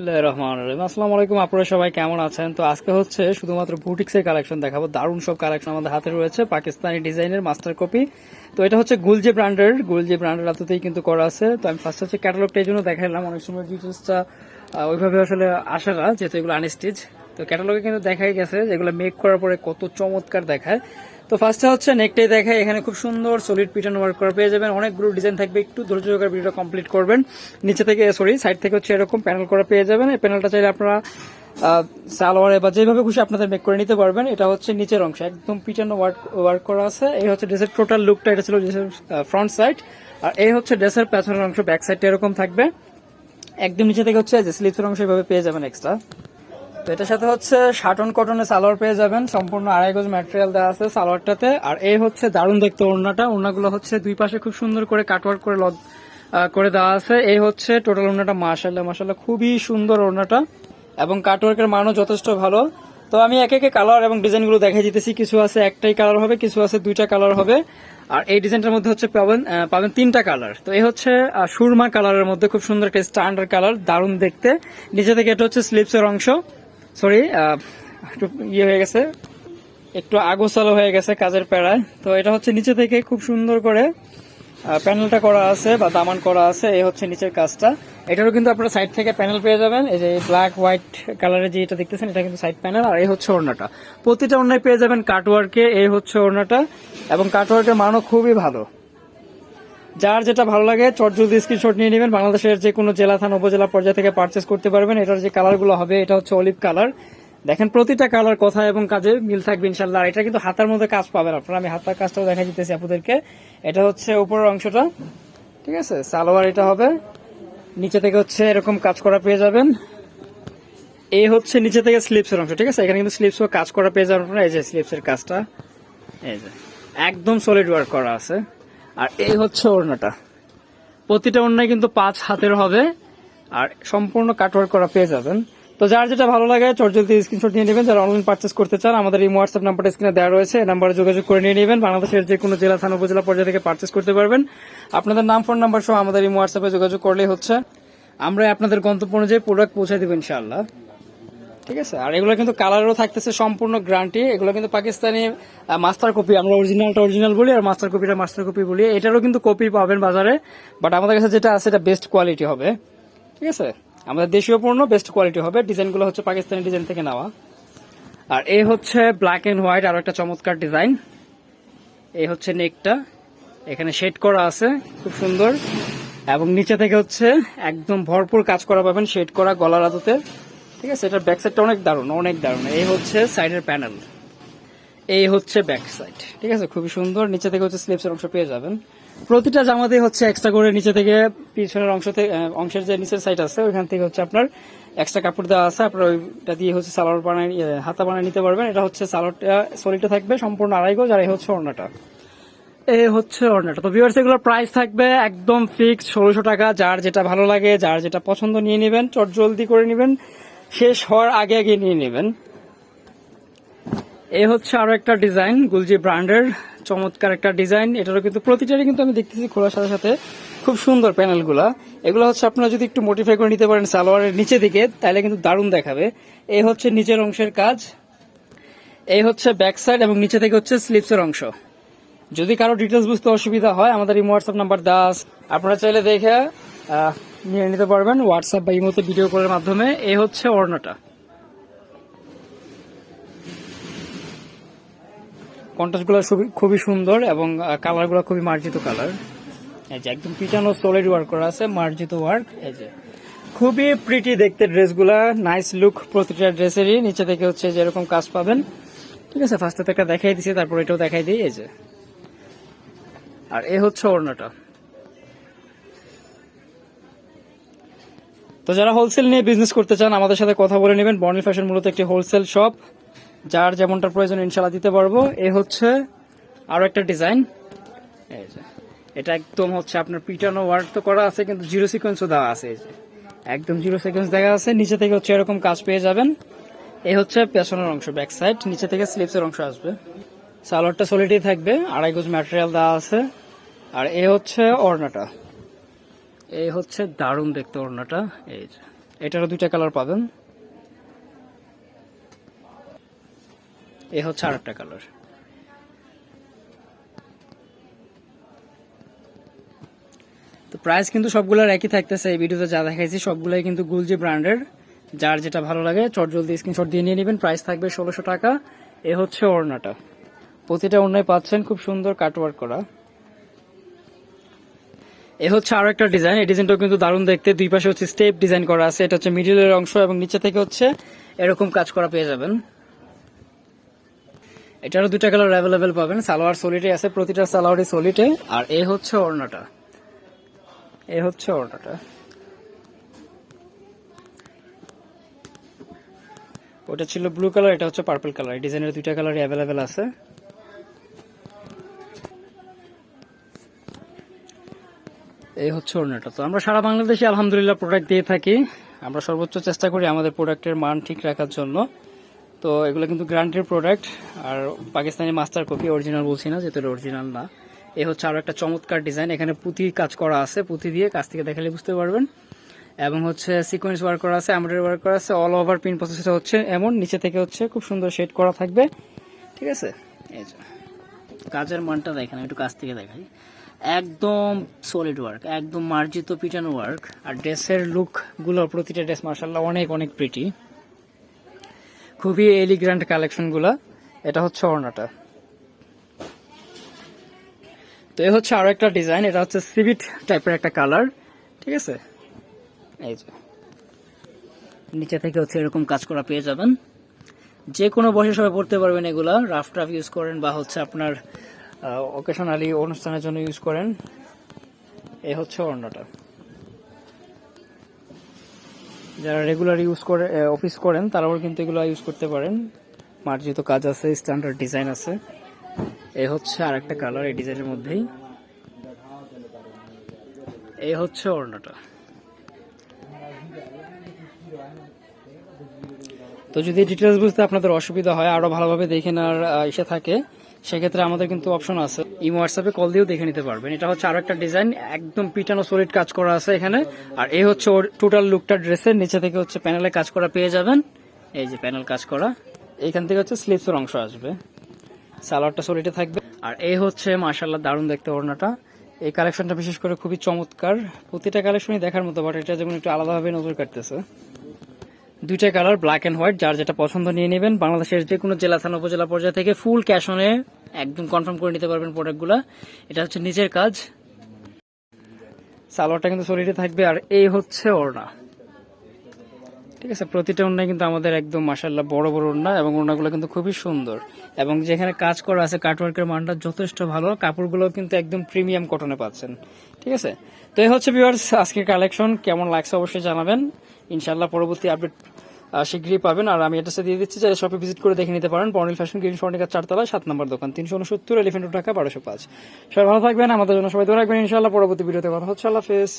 রহমান রহিম। আসসালামু আলাইকুম, আপনারা সবাই কেমন আছেন? তো আজকে হচ্ছে শুধুমাত্র বুটিক্সের কালেকশন দেখাবো। দারুণ সব কালেকশন আমাদের হাতে রয়েছে, পাকিস্তানি ডিজাইনের মাস্টার কপি তো এটা হচ্ছে গুলজে ব্র্যান্ডের গুলজে ব্র্যান্ডের হাতেতেই কিন্তু করা আছে। তো আমি ফার্স্ট হচ্ছে ক্যাটালগটা এই জন্য দেখাইলাম, অনেক সময় ডিটেলসটা ওইভাবে আসলে আসে না, যেহেতু এগুলো আনস্টিচ তো ক্যাটালগে কিন্তু দেখাই গেছে যেগুলো মেক করার পরে কত চমৎকার দেখায়। তো ফার্স্টে হচ্ছে নেকটাই দেখায় এখানে খুব সুন্দর সলিড পিটান ওয়ার্ক করা পেয়ে যাবেন। অনেকগুলো ডিজাইন থাকবে, একটু ধৈর্য সহকারে ভিডিওটা কমপ্লিট করবেন। নিচে থেকে সরি সাইড থেকে হচ্ছে এরকম প্যানেল করা পেয়ে যাবেন। এই প্যানেলটা চাইলে আপনারা সালোয়ারে বা যেভাবে খুশি আপনাদের মেক করে নিতে পারবেন। এটা হচ্ছে নিচের অংশ, একদম পিটানো ওয়ার্ক ওয়ার্ক করা আছে। এই হচ্ছে ড্রেসের টোটাল লুকটা এটা ছিল ড্রেসের ফ্রন্ট সাইড আর এই হচ্ছে ড্রেসের পেছনের অংশ ব্যাক সাইডটা এরকম থাকবে। একদম নিচে থেকে হচ্ছে যে স্লিপসের অংশ এভাবে পেয়ে যাবেন এক্সট্রা তো এটার সাথে হচ্ছে শাটন কটনের সালোয়ার পেয়ে যাবেন। সম্পূর্ণ আড়াই গজ ম্যাটেরিয়াল দেওয়া আছে সালোয়ারটাতে। আর এই হচ্ছে দারুণ দেখতে ওড়নাটা। ওড়নাগুলো হচ্ছে দুই পাশে খুব সুন্দর করে কাটওয়ার্ক করে আহ, করে দেওয়া আছে। এই হচ্ছে টোটাল ওড়নাটা মাশাল্লাহ মাশাল্লাহ খুবই সুন্দর ওড়নাটা। এবং কাটওয়ার্কের মানও যথেষ্ট ভালো। তো আমি একে একে কালার এবং ডিজাইনগুলো দেখাই দিতেছি। কিছু আছে একটাই কালার হবে কিছু আছে দুইটা কালার হবে। আর এই ডিজাইনটার মধ্যে হচ্ছে পাবেন পাবেন তিনটা কালার। তো এই হচ্ছে সুরমা কালারের মধ্যে খুব সুন্দর একটা স্ট্যান্ডার্ড কালার দারুণ দেখতে। নিচে থেকে এটা হচ্ছে স্লিপসের অংশ। সরি একটু ইয়ে হয়ে গেছে। একটু আগোছালো হয়ে গেছে কাজের প্যারায়। তো এটা হচ্ছে নিচে থেকে খুব সুন্দর করে প্যানেলটা করা আছে বা দামান করা আছে, এই হচ্ছে নিচের কাজটা। এটারও কিন্তু আপনারা সাইড থেকে প্যানেল পেয়ে যাবেন। এই যে ব্ল্যাক হোয়াইট কালারের যে এটা দেখতেছেন, এটা কিন্তু সাইড প্যানেল আর এই হচ্ছে ওড়নাটা। প্রতিটা ওড়নায় পেয়ে যাবেন কাটওয়ার্কে এই হচ্ছে ওড়নাটা। এবং কাটওয়ার্কের মানও খুবই ভালো। যার যেটা ভালো লাগে, চট জলদি স্ক্রিনশট নিয়ে নেবেন। বাংলাদেশের যে কোনো জেলা থানা, উপজেলা পর্যায়ে থেকে পারচেস করতে পারবেন। এটার যে কালারগুলো হবে, এটা হচ্ছে অলিভ কালার দেখেন, প্রতিটা কালার কথা এবং কাজে মিল থাকবে ইনশাল্লাহ এটা কিন্তু হাতার মধ্যে কাজ পাবেন আপনারা। আমি হাতার কাজটাও দেখা দিতেছি আপনাদেরকে। এটা হচ্ছে উপরের অংশটা। ঠিক আছে? সালোয়ার এটা হবে। নিচে থেকে হচ্ছে এরকম কাজ করা পেয়ে যাবেন। এই হচ্ছে নিচে থেকে স্লিপসের অংশ। ঠিক আছে? এখানে কিন্তু স্লিপসও কাজ করা পেয়ে যাবেন আপনারা। এই যে স্লিপসের কাজটা। এই যে। একদম সলিড ওয়ার্ক করা আছে। আর এই হচ্ছে ওড়নাটা। প্রতিটা ওড়নায় কিন্তু পাঁচ হাতের হবে, আর সম্পূর্ণ কাটওয়ার্ক করা পেয়ে যাবেন। তো যার যেটা ভালো লাগে চটজলদি স্ক্রিনশট নিয়ে নেবেন। যারা অনলাইন পার্চেস করতে চান, আমাদের এই হোয়াটসঅ্যাপ নাম্বারটা স্ক্রিনে দেওয়া রয়েছে, এই নাম্বারে যোগাযোগ করে নিয়ে নেবেন। বাংলাদেশের যে কোনো জেলা, থানা, উপজেলা পর্যায়ে থেকে পার্চেস করতে পারবেন। আপনাদের নাম ফোন নাম্বার সহ আমাদের এই হোয়াটসঅ্যাপে যোগাযোগ করলেই হচ্ছে। আমরা আপনাদের গন্তব্য অনুযায়ী প্রোডাক্ট পৌঁছে দেবো ইনশাআল্লাহ। ঠিক আছে? আর এগুলো কিন্তু কালারও থাকতেছে সম্পূর্ণ গ্যারান্টি এগুলো কিন্তু পাকিস্তানি মাস্টার কপি আমরা অরিজিনালটা অরিজিনাল বলি আর মাস্টার কপিটা মাস্টার কপি বলি। এটারও কিন্তু কপি পাবেন বাজারে। বাট আমাদের কাছে যেটা আছে, এটা বেস্ট কোয়ালিটি হবে। ঠিক আছে? আমাদের দেশীয় পণ্য বেস্ট কোয়ালিটি হবে। ডিজাইনগুলো হচ্ছে পাকিস্তানি ডিজাইন থেকে নেওয়া। আর এই হচ্ছে ব্ল্যাক অ্যান্ড হোয়াইট আরও একটা চমৎকার ডিজাইন। এই হচ্ছে নেকটা এখানে শেড করা আছে, খুব সুন্দর। এবং নিচে থেকে হচ্ছে একদম ভরপুর কাজ করা পাবেন শেড করা গলার আদতে। ঠিক আছে, এটার ব্যাক সাইডটা অনেক দারুণ অনেক দারুণ। এই হচ্ছে সাইডের প্যানেল এই হচ্ছে ব্যাক সাইড ঠিক আছে? খুবই সুন্দর, নিচে থেকে হচ্ছে স্লিপসের অংশ পেয়ে যাবেন। প্রতিটা জামাতে হচ্ছে এক্সট্রা করে নিচে থেকে পিছনের অংশ থেকে অংশের যে নিচের সাইড আছে, ওইখান থেকে হচ্ছে আপনার এক্সট্রা কাপড় দেওয়া আছে। আপনার ওইটা দিয়ে হচ্ছে সালোয়ার বানায় হাতা বানায় নিতে পারবেন। এটা হচ্ছে সালোয়ারটা সলিডটা থাকবে সম্পূর্ণ আড়াই গজ, আর এই হচ্ছে ওড়নাটা। এই হচ্ছে ওড়নাটা। তো ভিউয়ার্স এগুলোর প্রাইস থাকবে একদম ফিক্সড ষোলোশো টাকা। যার যেটা ভালো লাগে, যার যেটা পছন্দ নিয়ে নেবেন চট জলদি করে নেবেন। শেষ হওয়ার আগে আগে নিয়ে নেবেন। এই হচ্ছে আরও একটা ডিজাইন, গুলজি ব্র্যান্ডের চমৎকার একটা ডিজাইন। এটারও কিন্তু প্রতিটারই কিন্তু আমি দেখতেছি খোলার সাথে সাথে। খুব সুন্দর প্যানেলগুলা। এগুলো হচ্ছে আপনারা যদি একটু মোটিফাই করে নিতে পারেন সালোয়ারের নিচে দিকে, তাহলে কিন্তু দারুণ দেখাবে। এই হচ্ছে নিচের অংশের কাজ। এই হচ্ছে ব্যাক সাইড এবং নিচে থেকে হচ্ছে স্লিপসের অংশ। যদি কারও ডিটেলস বুঝতে অসুবিধা হয়, আমাদের এই হোয়াটসঅ্যাপ নাম্বার দাস আপনারা চাইলে দেখে নিয়ে নিতে পারবেন হোয়াটসঅ্যাপ বা ইমোতে ভিডিও কলের মাধ্যমে। এই হচ্ছে ওড়নাটা। কন্ট্রাস্টগুলো খুবই সুন্দর এবং কালারগুলো খুবই মার্জিত কালার এই যে একদম পিটানো সলিড ওয়ার্ক করা আছে, মার্জিত ওয়ার্ক এই যে খুবই প্রিটি দেখতে ড্রেসগুলা নাইস লুক প্রতিটা ড্রেসেরই। নিচে থেকে হচ্ছে যেরকম কাজ পাবেন। ঠিক আছে ফার্স্টে তো একটা দেখাই দিছি, তারপর এটাও দেখাই দিই, এই যে। আর এ হচ্ছে ওড়নাটা। তো যারা হোলসেল নিয়ে বিজনেস করতে চান, আমাদের সাথে কথা বলে নেবেন। বর্ণিল ফ্যাশন মূলত একটি হোলসেল শপ যার যেমনটা প্রয়োজন ইনশাল্লাহ দিতে পারব। এ হচ্ছে আরও একটা ডিজাইন এটা একদম হচ্ছে আপনার পিটানো ওয়ার্ক তো করা আছে, কিন্তু জিরো সিকোয়েন্সও দেওয়া আছে। এই যে, একদম জিরো সিকোয়েন্স দেখা আছে। নিচে থেকে হচ্ছে এরকম কাজ পেয়ে যাবেন। এই হচ্ছে পেছনের অংশ ব্যাক সাইড নিচে থেকে স্লিপসের অংশ আসবে। সালোয়ারটা সলিডই থাকবে। আড়াই গজ ম্যাটেরিয়াল দেওয়া আছে। আর এ হচ্ছে ওড়নাটা। এই হচ্ছে দারুণ দেখতে ওড়নাটা। এই এটারও দুইটা কালার পাবেন। এ হচ্ছে আর একটা কালার। তো প্রাইস কিন্তু সবগুলোর একই থাকতেছে। এই ভিডিওতে যা দেখাইছি, সবগুলাই কিন্তু গুলজি ব্র্যান্ডের যার যেটা ভালো লাগে চট জলদি স্ক্রিনশট দিয়ে নিয়ে নেবেন। প্রাইস থাকবে ষোলোশো টাকা। এ হচ্ছে ওড়নাটা। প্রতিটা ওড়নায় পাচ্ছেন খুব সুন্দর কাটওয়ার্ক করা। এ হচ্ছে আরও একটা ডিজাইন এই ডিজাইনটাও কিন্তু দারুণ দেখতে। দুই পাশে হচ্ছে স্টেপ ডিজাইন করা আছে। এটা হচ্ছে মিডিলের অংশ এবং নিচে থেকে হচ্ছে এরকম কাজ করা পেয়ে যাবেন। এটারও দুটা কালার অ্যাভেলেবেল পাবেন। সালোয়ার সলিটে আছে, প্রতিটা সালোয়ারই সলিটে আর এ হচ্ছে ওড়নাটা। এ হচ্ছে ওড়নাটা। ওটা ছিল ব্লু কালার এটা হচ্ছে পার্পল কালার এই ডিজাইনের দুইটা কালারই অ্যাভেলেবেল আছে। এই হচ্ছে অন্যটা তো আমরা সারা বাংলাদেশে আলহামদুলিল্লাহ প্রোডাক্ট দিয়ে থাকি। আমরা সর্বোচ্চ চেষ্টা করি আমাদের প্রোডাক্টের মান ঠিক রাখার জন্য। তো এগুলো কিন্তু গ্রান্টের প্রোডাক্ট আর পাকিস্তানি মাস্টার কপি অরিজিনাল বলছি না, যেহেতু অরিজিনাল না। এই হচ্ছে আরও একটা চমৎকার ডিজাইন এখানে পুঁতি কাজ করা আছে, পুঁতি দিয়ে কাছ থেকে দেখালে বুঝতে পারবেন। এবং হচ্ছে সিকোয়েন্স ওয়ার্ক করা আছে এমব্রয়ডারি ওয়ার্ক করা আছে অল ওভার পিন প্রসেসটা হচ্ছে এমন, নিচে থেকে হচ্ছে খুব সুন্দর শেড করা থাকবে। ঠিক আছে? এই কাজের মানটা দেখেন, আমি একটু কাছ থেকে দেখাই। একদম সলিড ওয়ার্ক একদম মার্জিত পিটানো ওয়ার্ক আর ড্রেসের লুকগুলো, প্রতিটা ড্রেস মার্শাল্লাহ অনেক অনেক প্রিটি খুবই এলিগ্রান্ট কালেকশনগুলা। এটা হচ্ছে অর্ণাটা তো এই হচ্ছে আরও একটা ডিজাইন এটা হচ্ছে সিভিট টাইপের একটা কালার ঠিক আছে? এই যে। নিচে থেকে হচ্ছে এরকম কাজ করা পেয়ে যাবেন। যে কোনো বয়সে সবাই পড়তে পারবেন এগুলা রাফ টাফ ইউজ করেন, বা হচ্ছে আপনার অকেশনালি অনুষ্ঠানের জন্য ইউজ করেন। এই হচ্ছে ওড়নাটা যারা রেগুলার ইউজ করে অফিস করেন, তারাও কিন্তু এগুলো ইউজ করতে পারেন। মার্জিত কাজ আছে স্ট্যান্ডার্ড ডিজাইন আছে। এই হচ্ছে আর একটা কালার এই ডিজাইনের মধ্যেই। এই হচ্ছে ওড়নাটা তো যদি ডিটেলস বুঝতে আপনাদের অসুবিধা হয়, আরও ভালোভাবে দেখে নেওয়ার ইসে থাকে সেক্ষেত্রে আমাদের কিন্তু অপশন আছে। ইমো হোয়াটসঅ্যাপে কল দিয়েও দেখে নিতে পারবেন। এটা হচ্ছে আরও একটা ডিজাইন একদম পিটানো সলিড কাজ করা আছে এখানে। আর এই হচ্ছে ওর টোটাল লুকটা ড্রেসের নিচে থেকে হচ্ছে প্যানেলে কাজ করা পেয়ে যাবেন। এই যে প্যানেল কাজ করা। এইখান থেকে হচ্ছে স্লিপসের অংশ আসবে। সালোয়ারটা সলিডে থাকবে। আর এই হচ্ছে মার্শাল্লাহ দারুণ দেখতে ওড়নাটা। এই কালেকশনটা বিশেষ করে খুবই চমৎকার। প্রতিটা কালেকশনই দেখার মতো বাট এটা যেমন একটু আলাদাভাবে নজর কাটতেছে। দুইটা কালার ব্ল্যাক এন্ড হোয়াইট যার যেটা পছন্দ নিয়ে নেবেন। বাংলাদেশের যে কোনো জেলা, থানা, উপজেলা পর্যায়ে থেকে ফুল ক্যাশ অনে একদম কনফার্ম করে নিতে পারবেন প্রোডাক্টগুলো এটা হচ্ছে নিজের কাজ। সালোয়ারটা কিন্তু সলিডে থাকবে, আর এই হচ্ছে ওড়না। ঠিক আছে, প্রতিটা ওড়নায় কিন্তু আমাদের একদম মাসাল্লাহ বড় বড় ওড়না, এবং ওড়নাগুলো কিন্তু খুবই সুন্দর। এবং যেখানে কাজ করা আছে কাটওয়ার্কের মানটা যথেষ্ট ভালো কাপড়গুলো কিন্তু একদম প্রিমিয়াম কটনে পাচ্ছেন। ঠিক আছে? তো এই হচ্ছে ভিউয়ার্স আজকের কালেকশন কেমন লাগছে অবশ্যই জানাবেন। ইনশাল্লাহ পরবর্তী আপডেট শীঘ্রই পাবেন। আর আমি এটা দিয়ে দিচ্ছি, যারা শপে ভিজিট করে দেখে নিতে পারেন। পর্নিল ফ্যাশন গ্রিন স্বর্ণিকার চারতলা সাত নম্বর দোকান, তিনশো উনসত্তর এলিফেন্ট টাকা বারোশো পাঁচ। সবাই ভালো থাকবেন, আমাদের জন্য সবাই দোয়া রাখবেন। ইনশাল্লাহ পরবর্তী ভিডিওতে কথা হচ্ছে। আল্লাহ হাফেজ।